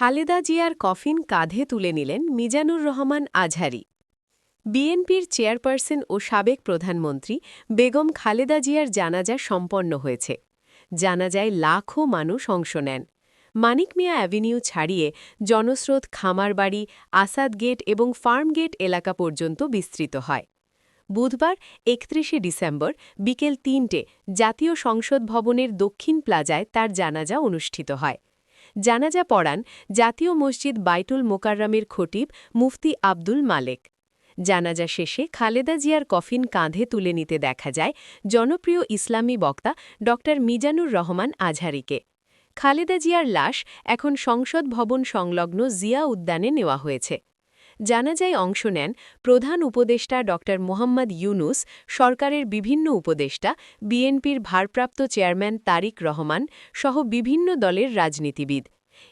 খালেদা জিয়ার কফিন কাঁধে তুলে নিলেন মিজানুর রহমান আজহারি। বিএনপির চেয়ারপারসন ও সাবেক প্রধানমন্ত্রী বেগম খালেদা জিয়ার জানাজা সম্পন্ন হয়েছে। জানাজায় লাখো মানুষ অংশ নেন। মানিক মিয়া অ্যাভিনিউ ছাড়িয়ে জনস্রোত খামারবাড়ি, আসাদ গেট এবং ফার্ম গেট এলাকা পর্যন্ত বিস্তৃত হয়। বুধবার একত্রিশে ডিসেম্বর বিকেল তিনটে জাতীয় সংসদ ভবনের দক্ষিণ প্লাজায় তার জানাজা অনুষ্ঠিত হয়। জানাজা পড়ান জাতীয় মসজিদ বাইতুল মোকাররামের খটিব মুফতি আব্দুল মালেক। জানাজা শেষে খালেদা জিয়ার কফিন কাঁধে তুলে নিতে দেখা যায় জনপ্রিয় ইসলামী বক্তা ড মিজানুর রহমান আজহারিকে। খালেদা জিয়ার লাশ এখন সংসদ ভবন সংলগ্ন জিয়া উদ্যানে নেওয়া হয়েছে। জানাজায় অংশ নেন প্রধান উপদেষ্টা ড. মোহাম্মদ ইউনুস, সরকারের বিভিন্ন উপদেষ্টা, বিএনপির ভারপ্রাপ্ত চেয়ারম্যান তারিক রহমান সহ বিভিন্ন দলের রাজনীতিবিদ।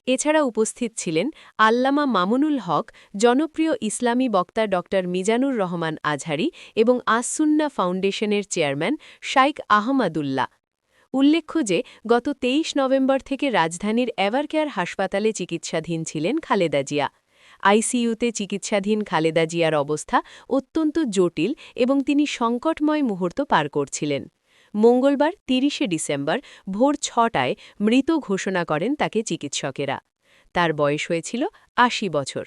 এছাড়া উপস্থিত ছিলেন আল্লামা মামুনুল হক, জনপ্রিয় ইসলামী বক্তা ড. মিজানুর রহমান আজহারি এবং আসসুন্না ফাউন্ডেশনের চেয়ারম্যান শাইক আহমাদুল্লাহ। উল্লেখ্য যে, গত ২৩ নভেম্বর থেকে রাজধানীর এভারকেয়ার হাসপাতালে চিকিৎসাধীন ছিলেন খালেদা জিয়া। আইসিইউতে চিকিৎসাধীন খালেদা জিয়ার অবস্থা অত্যন্ত জটিল এবং তিনি সংকটময় মুহূর্ত পার করছিলেন। মঙ্গলবার তিরিশে ডিসেম্বর ভোর ছটায় মৃত ঘোষণা করেন তাকে চিকিৎসকেরা। তার বয়স হয়েছিল আশি বছর।